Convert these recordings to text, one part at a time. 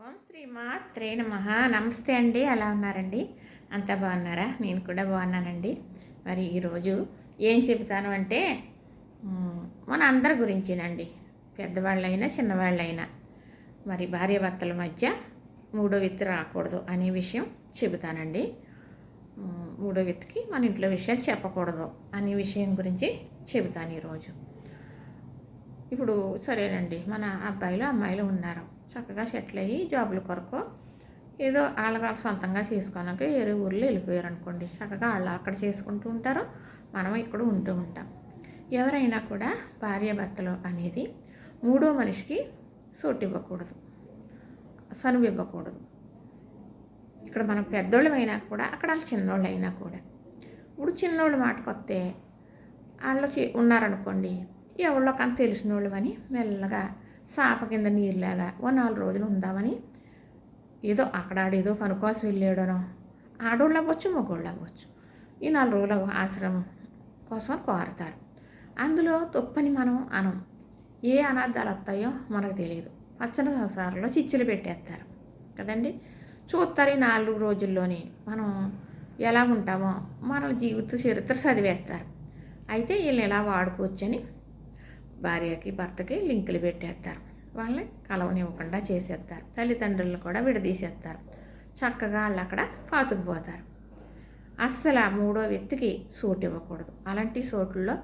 ఓం శ్రీ శ్రీమాత్రే నమ. నమస్తే అండి. ఎలా ఉన్నారండి? అంతా బాగున్నారా? నేను కూడా బాగున్నానండి. మరి ఈరోజు ఏం చెబుతాను అంటే మన అందరి గురించేనండి. పెద్దవాళ్ళైనా చిన్నవాళ్ళైనా. మరి భార్యాభర్తల మధ్య మూడో వ్యక్తి రాకూడదు అనే విషయం చెబుతానండి. మూడో వ్యక్తికి మన ఇంట్లో విషయాలు చెప్పకూడదు అనే విషయం గురించి చెబుతాను ఈరోజు. ఇప్పుడు సరేనండి. మన అబ్బాయిలు అమ్మాయిలు ఉన్నారు. చక్కగా సెటిల్ అయ్యి జాబుల కొరకు ఏదో వాళ్ళ సొంతంగా చేసుకోవడానికి వేరే ఊర్లో వెళ్ళిపోయారు అనుకోండి చక్కగా వాళ్ళు అక్కడ చేసుకుంటూ ఉంటారు. మనం ఇక్కడ ఉంటూ ఉంటాం. ఎవరైనా కూడా భార్యాభర్తలు అనేది మూడో మనిషికి సోటు ఇవ్వకూడదు. సనువు ఇవ్వకూడదు. ఇక్కడ మనం పెద్దోళ్ళు అయినా కూడా అక్కడ వాళ్ళు చిన్నోళ్ళు అయినా కూడా. ఇప్పుడు చిన్నోళ్ళు మాటకొస్తే వాళ్ళు చే ఉన్నారనుకోండి ఎవరిలో కానీ తెలిసిన వాళ్ళు అని మెల్లగా సాప కింద నీరులాగా ఓ నాలుగు రోజులు ఉందామని ఏదో అక్కడ ఆడేదో పని కోసం వెళ్ళాడనో. ఆడోళ్ళు అవ్వచ్చు మగోళ్ళు అవ్వచ్చు. ఈ నాలుగు రోజుల ఆశ్రమం కోసం కోరతారు. అందులో తొప్పని మనం అనం. ఏ అనార్థాలు వస్తాయో మనకు తెలియదు. పచ్చని సంసారంలో చిచ్చులు పెట్టేస్తారు. కదండి? చూస్తారు ఈ నాలుగు రోజుల్లోనే మనం ఎలా ఉంటామో. మన జీవిత చరిత్ర చదివేస్తారు. అయితే వీళ్ళని ఎలా వాడుకోవచ్చని భార్యకి భర్తకి లింకులు పెట్టేస్తారు. వాళ్ళని కలవనివ్వకుండా చేసేస్తారు. తల్లిదండ్రులను కూడా విడదీసేస్తారు. చక్కగా వాళ్ళు అక్కడ పాతుకుపోతారు అస్సలు ఆ మూడో వ్యక్తికి సోటు ఇవ్వకూడదు. అలాంటి సోటుల్లో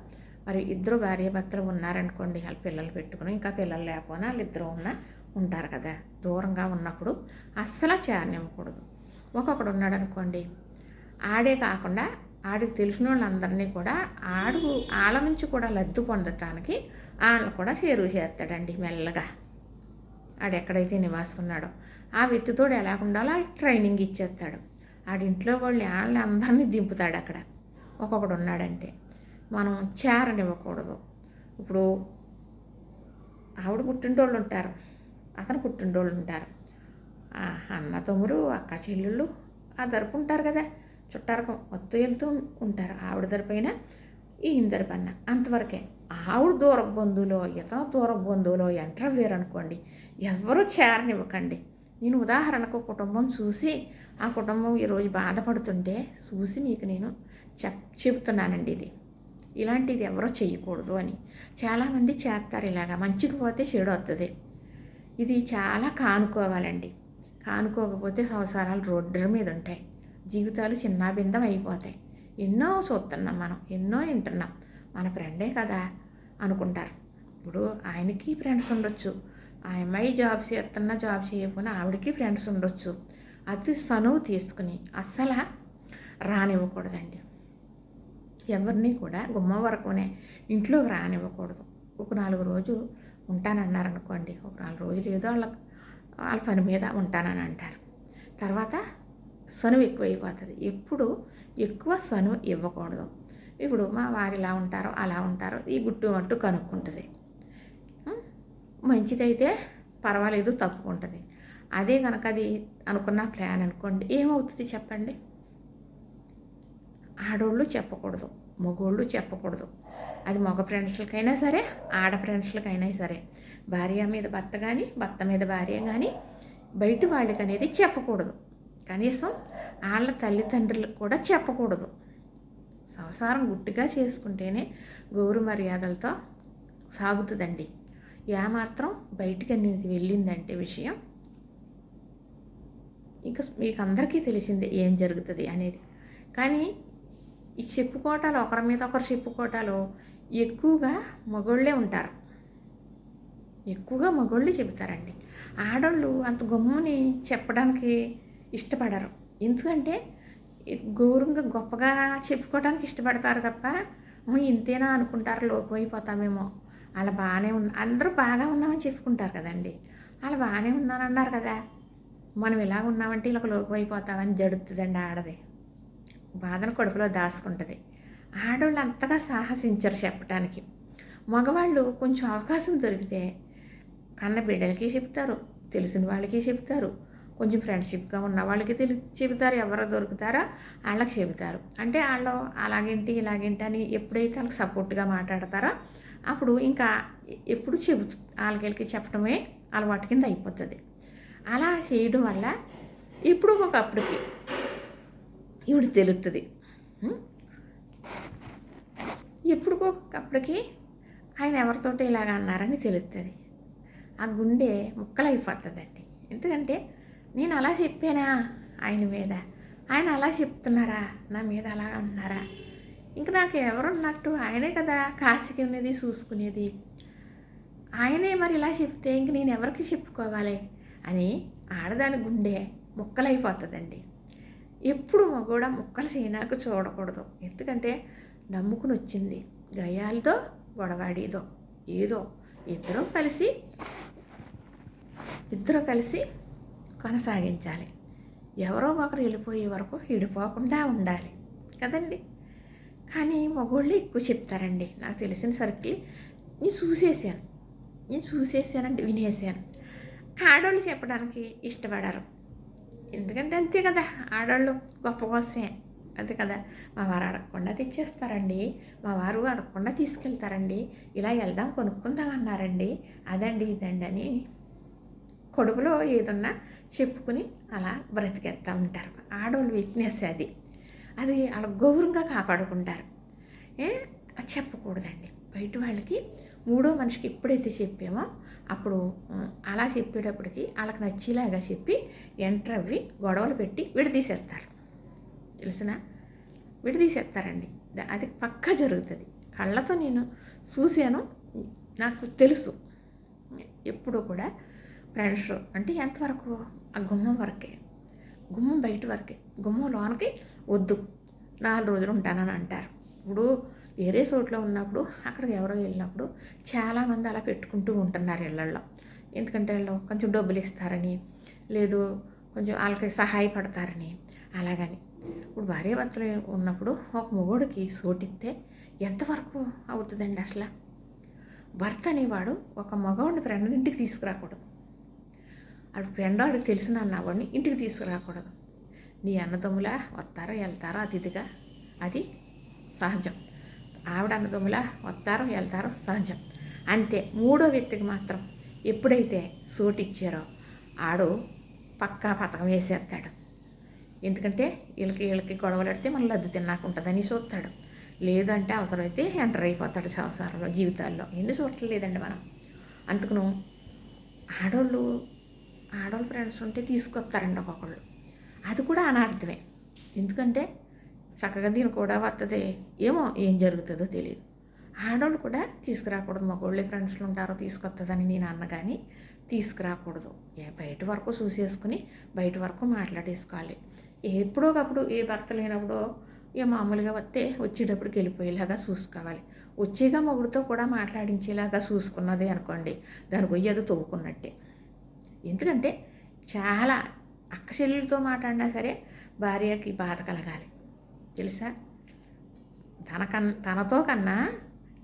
మరి ఇద్దరు భార్య భర్తలు ఉన్నారనుకోండి వాళ్ళ పిల్లలు పెట్టుకుని ఇంకా పిల్లలు లేకపోయినా వాళ్ళిద్దరూ ఉన్న ఉంటారు కదా. దూరంగా ఉన్నప్పుడు అస్సలు చేరనివ్వకూడదు. ఒక్కొక్కడు ఉన్నాడు అనుకోండి ఆడే కాకుండా ఆడికి తెలిసిన వాళ్ళందరినీ కూడా ఆడు ఆళ్ళ నుంచి కూడా లద్దు పొందటానికి వాళ్ళని కూడా చేరువు చేస్తాడండి మెల్లగా. ఆడు ఎక్కడైతే నివాసం ఉన్నాడో ఆ వ్యక్తితోడు ఎలా ఉండాలో వాళ్ళకి ట్రైనింగ్ ఇచ్చేస్తాడు. ఆడింట్లో వాళ్ళు వాళ్ళని అందరినీ దింపుతాడు అక్కడ. ఒక్కొక్కడు ఉన్నాడంటే మనం చేరనివ్వకూడదు. ఇప్పుడు ఆవిడ పుట్టింటోళ్ళు ఉంటారు అతను పుట్టింటోళ్ళు ఉంటారు. ఆ అన్న తమ్ముడు అక్క చెల్లెళ్ళు ఆ తరపు ఉంటారు కదా. చుట్టారకం మొత్తం వెళ్తూ ఉంటారు ఆవిడ తరపైన ఈయన తరపన్న అంతవరకే ఆవిడ దూర బంధువులో ఇతను దూర బంధువులో ఎంటర్ వేరనుకోండి ఎవరు చేరనివ్వకండి. నేను ఉదాహరణకు కుటుంబం చూసి ఆ కుటుంబం ఈరోజు బాధపడుతుంటే చూసి మీకు నేను చెప్ చెబుతున్నానండి ఇది. ఇలాంటిది ఎవరో చేయకూడదు అని. చాలామంది చేస్తారు ఇలాగా మంచికి పోతే చెడు వస్తుంది ఇది చాలా కానుకోవాలండి. కానుకోకపోతే సంవత్సరాలు రోడ్డు మీద ఉంటాయి. జీవితాలు చిన్నాభిందం అయిపోతాయి. ఎన్నో చూస్తున్నాం మనం ఎన్నో వింటున్నాం. మన ఫ్రెండే కదా అనుకుంటారు. ఇప్పుడు ఆయనకి ఫ్రెండ్స్ ఉండొచ్చు. ఆ అమ్మాయి జాబ్ చేస్తున్నా జాబ్ చేయకపోయినా ఆవిడకి ఫ్రెండ్స్ ఉండొచ్చు. అతి సనువు తీసుకుని అస్సలు రానివ్వకూడదండి. ఎవరిని కూడా గుమ్మం వరకునే ఇంట్లోకి రానివ్వకూడదు. ఒక నాలుగు రోజులు ఉంటానన్నారనుకోండి ఒక నాలుగు రోజులు ఏదో వాళ్ళ వాళ్ళ పని మీద ఉంటానని అంటారు. తర్వాత సనువు ఎక్కువైపోతుంది. ఎప్పుడు ఎక్కువ సనువు ఇవ్వకూడదు. ఇప్పుడు మా వారు ఇలా ఉంటారో అలా ఉంటారో ఈ గుట్టు మట్టు కనుక్కుంటుంది. మంచిదైతే పర్వాలేదు తప్పుకుంటుంది. అదే కనుక అది అనుకున్న ప్లాన్ అనుకోండి ఏమవుతుంది చెప్పండి? ఆడోళ్ళు చెప్పకూడదు మగోళ్ళు చెప్పకూడదు. అది మగ ఫ్రెండ్స్లకైనా సరే ఆడ ఫ్రెండ్స్లకైనా సరే. భార్య మీద భర్త కానీ భర్త మీద భార్య కానీ బయట వాళ్ళకి అనేది చెప్పకూడదు. కనీసం వాళ్ళ తల్లిదండ్రులకు కూడా చెప్పకూడదు. సంసారం గుట్టిగా చేసుకుంటేనే గౌరవ మర్యాదలతో సాగుతుందండి. ఏమాత్రం బయటికి అనేది వెళ్ళిందంటే విషయం ఇంకా మీకు అందరికీ తెలిసిందే ఏం జరుగుతుంది అనేది. కానీ ఈ చెప్పుకోవటాలు ఒకరి మీద ఒకరు చెప్పుకోటాలు ఎక్కువగా మగోళ్ళే ఉంటారు. ఎక్కువగా మగోళ్ళే చెబుతారండి. ఆడోళ్ళు అంత గమ్ముని చెప్పడానికి ఇష్టపడరు. ఎందుకంటే గౌరవంగా గొప్పగా చెప్పుకోవడానికి ఇష్టపడతారు తప్ప ఇంతేనా అనుకుంటారు లోకమైపోతామేమో అలా బాగానే ఉన్న అందరూ బాగా ఉన్నామని చెప్పుకుంటారు కదండి. అలా బాగానే ఉన్నానన్నారు కదా. మనం ఇలా ఉన్నామంటే ఇలా లోకమైపోతామని జడుతుందండి ఆడది. బాధను కడుపులో దాచుకుంటుంది. ఆడవాళ్ళు అంతగా సాహసించరు చెప్పడానికి మగవాళ్ళు కొంచెం అవకాశం దొరికితే కన్న బిడ్డలకి చెప్తారు తెలిసిన వాళ్ళకి చెప్తారు. కొంచెం ఫ్రెండ్షిప్గా ఉన్న వాళ్ళకి తెలిసి చెబుతారు ఎవరు దొరుకుతారో వాళ్ళకి చెబుతారు. అంటే వాళ్ళు అలాగేంటి ఇలాగేంటి అని ఎప్పుడైతే వాళ్ళకి సపోర్ట్గా మాట్లాడతారో అప్పుడు ఇంకా ఎప్పుడు చెబుతు వాళ్ళకి చెప్పడమే అలవాటు కింద అయిపోతుంది. అలా చేయడం వల్ల ఇప్పుడు ఒకప్పటికి ఇవిడు తెలుస్తుంది ఎప్పుడుకోకప్పటికి ఆయన ఎవరితోటి ఇలాగ అన్నారని తెలుస్తుంది ఆ గుండె ముక్కలైపోతుందండి. ఎందుకంటే నేను అలా చెప్పానా ఆయన మీద? ఆయన అలా చెప్తున్నారా? నా మీద అలా అంటున్నారా? ఇంక నాకు ఎవరున్నట్టు ఆయనే కదా కాసుకునేది చూసుకునేది ఆయనే మరి ఇలా చెప్తే ఇంక నేను ఎవరికి చెప్పుకోవాలి? అని ఆడదాని గుండె ముక్కలైపోతుందండి. ఎప్పుడు కూడా ముక్కలు చేయనాక చూడకూడదు. ఎందుకంటే నమ్ముకుని వచ్చింది గయాలతో గొడవాడేదో ఏదో. ఇద్దరూ కలిసి ఇద్దరు కలిసి కొనసాగించాలి. ఎవరో ఒకరు వెళ్ళిపోయే వరకు విడిపోకుండా ఉండాలి. కదండి? కానీ మగోళ్ళు ఎక్కువ చెప్తారండి. నాకు తెలిసిన సర్కిల్ నేను చూసేసాను నేను చూసేసానండి వినేసాను ఆడవాళ్ళు చెప్పడానికి ఇష్టపడరు. ఎందుకంటే అంతే కదా ఆడవాళ్ళు గొప్ప కోసమే. అంతే కదా మా వారు అడగకుండా తెచ్చేస్తారండి. మా వారు అడగకుండా తీసుకెళ్తారండి. ఇలా వెళ్దాం కొనుక్కుందాం అన్నారండి. అదండి ఇదండి అని కొడుకులో ఏదన్నా చెప్పుకుని అలా బ్రతికేస్తూ ఉంటారు. ఆడవాళ్ళు వీక్నెస్ అది. అది అలా గౌరవంగా కాపాడుకుంటారు. ఏ? చెప్పకూడదండి. బయట వాళ్ళకి మూడో మనిషికి ఎప్పుడైతే చెప్పామో అప్పుడు అలా చెప్పేటప్పటికి వాళ్ళకి నచ్చేలాగా చెప్పి ఎంటర్ అవ్వి గొడవలు పెట్టి విడదీసేస్తారు. తెలిసిన? విడదీసేస్తారండి. అది పక్కా జరుగుతుంది. కళ్ళతో నేను చూశాను. నాకు తెలుసు. ఎప్పుడు కూడా ఫ్రెండ్స్ అంటే ఎంతవరకు ఆ గుమ్మం వరకే. గుమ్మం బయట వరకే. గుమ్మం లోనకి వద్దు. నాలుగు రోజులు ఉంటానని అంటారు. ఇప్పుడు వేరే చోట్లో ఉన్నప్పుడు అక్కడికి ఎవరో వెళ్ళినప్పుడు చాలామంది అలా పెట్టుకుంటూ ఉంటున్నారు ఇళ్ళల్లో. ఎందుకంటే వాళ్ళు కొంచెం డబ్బులు ఇస్తారని లేదు కొంచెం వాళ్ళకి సహాయపడతారని అలాగని. ఇప్పుడు భార్యాభర్తలు ఉన్నప్పుడు ఒక మొగోడికి సోటిస్తే ఎంతవరకు అవుతుందండి అసలు? భర్త అనేవాడు ఒక మగవాడిని ఫ్రెండ్ ఇంటికి తీసుకురాకూడదు. ఆడు ఫ్రెండ్ వాడికి తెలిసిన అన్నవాడిని ఇంటికి తీసుకురాకూడదు. నీ అన్నదమ్ములా వస్తారో వెళ్తారో అతిథిగా? అది సహజం. ఆవిడ అన్నదమ్ములా వస్తారో వెళ్తారో సహజం. అంతే. మూడో వ్యక్తికి మాత్రం ఎప్పుడైతే సోటు ఇచ్చారో ఆడు పక్కా పథకం వేసేస్తాడు. ఎందుకంటే వీళ్ళకి వీళ్ళకి గొడవలు పెడితే మళ్ళీ లద్దు తిన్నాకుంటుందని చూస్తాడు. లేదంటే అవసరమైతే ఎంటర్ అయిపోతాడు సంసారంలో జీవితాల్లో. ఎందుకు చూడట్లేదండి మనం. అందుకును ఆడోళ్ళు ఆడవాళ్ళ ఫ్రెండ్స్ ఉంటే తీసుకొస్తారండి ఒక్కొక్కళ్ళు. అది కూడా అనార్థమే. ఎందుకంటే చక్కగా దీని కూడా వస్తుంది ఏమో ఏం జరుగుతుందో తెలియదు ఆడవాళ్ళు కూడా తీసుకురాకూడదు. మగవాళ్ళే ఫ్రెండ్స్లు ఉంటారో తీసుకొస్తుందని నేను అన్న కానీ తీసుకురాకూడదు. ఏ బయట వరకు చూసేసుకుని బయట వరకు మాట్లాడేసుకోవాలి. ఎప్పుడో ఒకప్పుడు ఏ భర్త లేనప్పుడు ఏ మామూలుగా వస్తే వచ్చేటప్పటికి వెళ్ళిపోయేలాగా చూసుకోవాలి. వచ్చేగా మొగుడితో కూడా మాట్లాడించేలాగా చూసుకున్నది అనుకోండి. దాని గొయ్యి అది తవ్వుకున్నట్టే ఎందుకంటే చాలా అక్క చెల్లెలతో మాట్లాడినా సరే భార్యకి బాధ కలగాలి. తెలుసా? తనకన్ తనతో కన్నా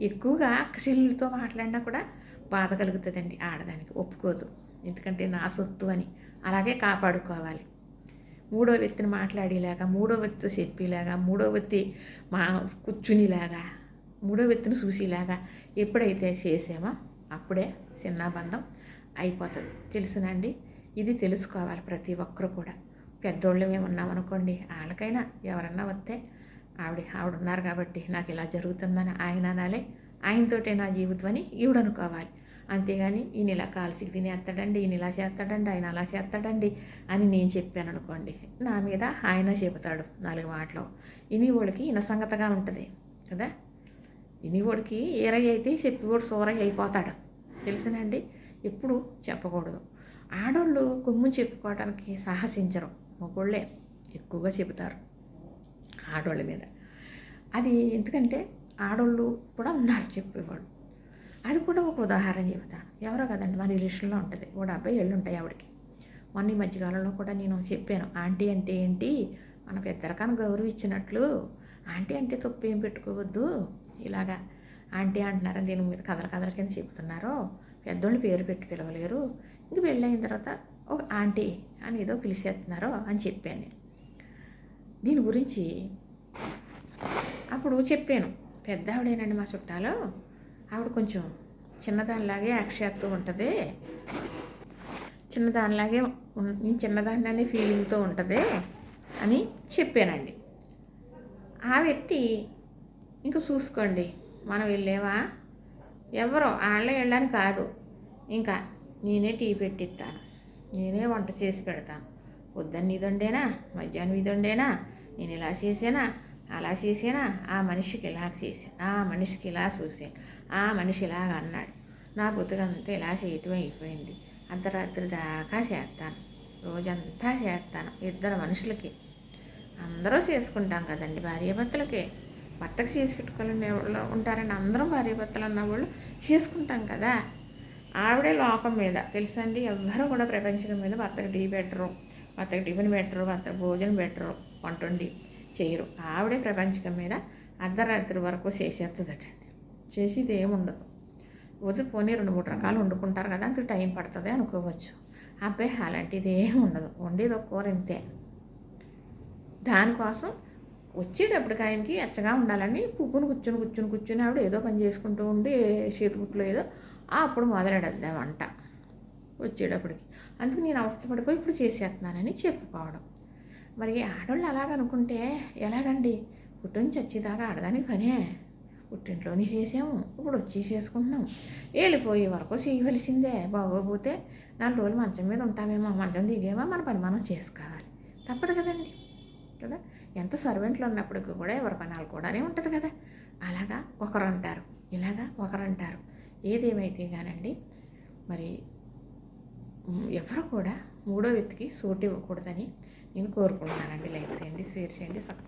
ఎక్కువగా అక్క చెల్లెలతో మాట్లాడినా కూడా బాధ కలుగుతుందండి ఆడదానికి. ఒప్పుకోదు. ఎందుకంటే నా సొత్తు అని. అలాగే కాపాడుకోవాలి. మూడో వ్యక్తిని మాట్లాడేలాగా మూడో వ్యక్తితో చెప్పేలాగా మూడో వ్యక్తి మా కూర్చునిలాగా మూడో వ్యక్తిని చూసేలాగా ఎప్పుడైతే చేసామో అప్పుడే చిన్న బంధం అయిపోతుంది. తెలుసునండి? ఇది తెలుసుకోవాలి ప్రతి ఒక్కరు కూడా. పెద్దోళ్ళు మేము ఉన్నామనుకోండి వాళ్ళకైనా ఎవరన్నా వస్తే ఆవిడ ఆవిడ ఉన్నారు కాబట్టి నాకు ఇలా జరుగుతుందని ఆయన అనాలి. ఆయనతోటే నా జీవితం అని ఈవిడ అనుకోవాలి అంతేగాని ఈయన ఇలా కాల్చికి తినేస్తాడండి ఈయన ఇలా చేస్తాడండి ఆయన అలా చేస్తాడండి అని నేను చెప్పాను అనుకోండి నా మీద ఆయన చెబుతాడు నాలుగు మాటలు. ఇనివోడికి ఈయన సంగతగా ఉంటుంది కదా? ఇనివోడికి ఏరై అయితే చెప్పివోడు సూరయ్య అయిపోతాడు. తెలుసునండి? ఎప్పుడు చెప్పకూడదు. ఆడోళ్ళు కొమ్ము చెప్పుకోవడానికి సాహసించరు. మగోళ్ళే ఎక్కువగా చెబుతారు ఆడోళ్ళ మీద. అది ఎందుకంటే ఆడోళ్ళు కూడా ఉన్నారు చెప్పేవాడు అది కూడా ఒక ఉదాహరణ చెబుతాను. ఎవరో కదండి మా రిలేషన్లో ఉంటుంది. వాడు అబ్బాయి ఎళ్ళు ఉంటాయి ఆవిడకి. మొన్న ఈ మధ్యకాలంలో కూడా నేను చెప్పాను. ఆంటీ అంటే ఏంటి? మన పెద్దరకాన్ని గౌరవం ఇచ్చినట్లు. ఆంటీ అంటే తప్పు ఏం పెట్టుకోవద్దు. ఇలాగా ఆంటీ అంటున్నారని దీని మీద కథల కథల కింద చెబుతున్నారో. పెద్దోళ్ళు పేరు పెట్టి పిలవలేరు. ఇంక పెళ్ళైన తర్వాత ఒక ఆంటీ అని ఏదో పిలిచేస్తున్నారో అని చెప్పాను. నేను దీని గురించి అప్పుడు చెప్పాను. పెద్ద ఆవిడేనండి మా చుట్టాలు. ఆవిడ కొంచెం చిన్నదానిలాగే అక్షయాత్తు ఉంటుంది. చిన్నదానిలాగే ఉన్- నేను చిన్నదాన్ని అనే ఫీలింగ్తో ఉంటుంది అని చెప్పానండి. ఆ వ్యక్తి ఇంక చూసుకోండి. మనం వెళ్ళేవా? ఎవరో వాళ్ళే వెళ్ళని కాదు. ఇంకా నేనే టీ పెట్టిస్తాను. నేనే వంట చేసి పెడతాను. పొద్దున్న ఇదండేనా మధ్యాహ్నం ఇదండేనా నేను ఇలా చేసేనా? అలా చేసేనా? ఆ మనిషికి ఇలా చేసాను ఆ మనిషికి ఇలా చూసాను ఆ మనిషి ఇలాగ అన్నాడు. నా బతుకంతా ఇలా చేయటం అయిపోయింది. అర్ధరాత్రి దాకా చేస్తాను. రోజంతా చేస్తాను. ఇద్దరు మనుషులకి అందరూ చేసుకుంటాం కదండి భార్యాభర్తలకి. భర్తకు చేసి పెట్టుకోవాలని ఎవరు ఉంటారని అందరం భార్యాభర్తలు అన్న వాళ్ళు చేసుకుంటాం కదా. ఆవిడే లోకం మీద తెలుసండి ఎవ్వరూ కూడా ప్రపంచం మీద భర్తకు టీ పెట్టరు భర్తకు టిఫిన్ పెట్టరు భర్తకు భోజనం పెట్టరు వంట వండి చేయరు. ఆవిడే ప్రపంచం మీద అర్ధరాత్రి వరకు చేసేస్తుందటండి చేసేది ఏముండదు వద్దు పోనీ రెండు మూడు రకాలు వండుకుంటారు కదా అంత టైం పడుతుంది అనుకోవచ్చు. అబ్బాయి అలాంటిది ఏమి ఉండదు. వండేది ఒక కూర ఇంతే దానికోసం వచ్చేటప్పటికి ఆయనకి ఎచ్చగా ఉండాలని పువ్వును కూర్చుని కూర్చుని కూర్చుని ఆవిడ ఏదో పని చేసుకుంటూ ఉండి చేతికుట్లో ఏదో ఆ అప్పుడు మొదలెడద్ది వంట. వచ్చేటప్పటికి. అందుకు నేను అవస్థపడిపోయి ఇప్పుడు చేసేస్తున్నానని చెప్పుకోవడం. మరి ఆడవాళ్ళు అలాగనుకుంటే ఎలాగండి? పుట్టించి వచ్చేదాకా ఆడదానికి పనే. పుట్టింట్లోనే చేసాము ఇప్పుడు వచ్చి చేసుకుంటున్నాం వెళ్ళిపోయే వరకు చేయవలసిందే. బాగోపోతే నాలుగు రోజులు మంచం మీద ఉంటామేమో మంచం దిగేమో మన పని మనం చేసుకోవాలి. తప్పదు కదండి. కదా? ఎంత సర్వెంట్లు ఉన్నప్పటికీ కూడా ఎవరి పనాలు కూడానే ఉంటుంది కదా? అలాగా ఒకరు అంటారు ఇలాగా ఒకరు అంటారు. ఏదేమైతే కానండి మరి ఎవరు కూడా మూడో వ్యక్తికి సోటు ఇవ్వకూడదని నేను కోరుకుంటున్నానండి. లైక్ చేయండి షేర్ చేయండి సబ్స్క్రైబ్